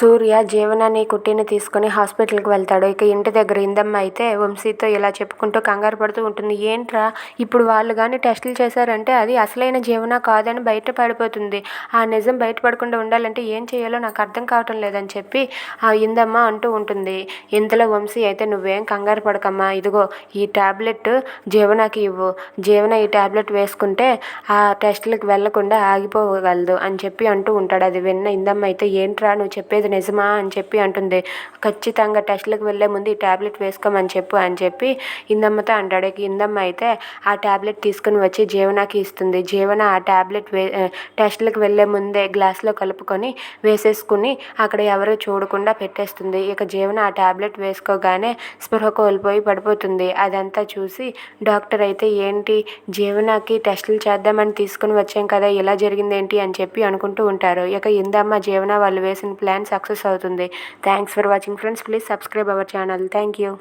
సూర్య జీవనాన్ని కుట్టిని తీసుకుని హాస్పిటల్కి వెళ్తాడు. ఇక ఇంటి దగ్గర ఇందమ్మ అయితే వంశీతో ఇలా చెప్పుకుంటూ కంగారు పడుతూ ఉంటుంది. ఏంట్రా ఇప్పుడు వాళ్ళు కానీ టెస్టులు చేశారంటే అది అసలైన జీవన కాదని బయట పడిపోతుంది ఆ నిజం బయటపడకుండా ఉండాలంటే ఏం చేయాలో నాకు అర్థం కావటం లేదని చెప్పి ఆ ఇందమ్మ అంటూ ఉంటుంది. ఇంతలో వంశీ అయితే నువ్వేం కంగారు పడకమ్మా. ఇదిగో ఈ ట్యాబ్లెట్ జీవనకి ఇవ్వు. జీవన ఈ ట్యాబ్లెట్ వేసుకుంటే ఆ టెస్టులకు వెళ్ళకుండా ఆగిపోగలదు అని చెప్పి అంటూ ఉంటాడు. అది విన్న ఇందమ్మ అయితే ఏంట్రా నువ్వు చెప్పేది నిజమా అని చెప్పి అంటుంది. ఖచ్చితంగా టెస్టులకు వెళ్ళే ముందు ఈ ట్యాబ్లెట్ వేసుకోమని చెప్పు అని చెప్పి ఇందమ్మతో అంటాడు. ఇందమ్మ అయితే ఆ ట్యాబ్లెట్ తీసుకుని వచ్చి జీవనకి ఇస్తుంది. జీవన ఆ ట్యాబ్లెట్ వే టెస్టులకు వెళ్ళే ముందే గ్లాస్లో కలుపుకొని వేసేసుకుని అక్కడ ఎవరు చూడకుండా పెట్టేస్తుంది. ఇక జీవన ఆ ట్యాబ్లెట్ వేసుకోగానే స్పృహ కోల్పోయి పడిపోతుంది. అదంతా చూసి డాక్టర్ అయితే ఏంటి? జీవనకి టెస్టులు చేద్దామని తీసుకుని వచ్చాం కదా ఇలా జరిగింది ఏంటి అని చెప్పి అనుకుంటూ ఉంటారు. ఇక ఇందమ్మ జీవన వాళ్ళు వేసిన ప్లాన్ సక్సెస్ అవుతుంది. Thanks for watching friends please subscribe our channel thank you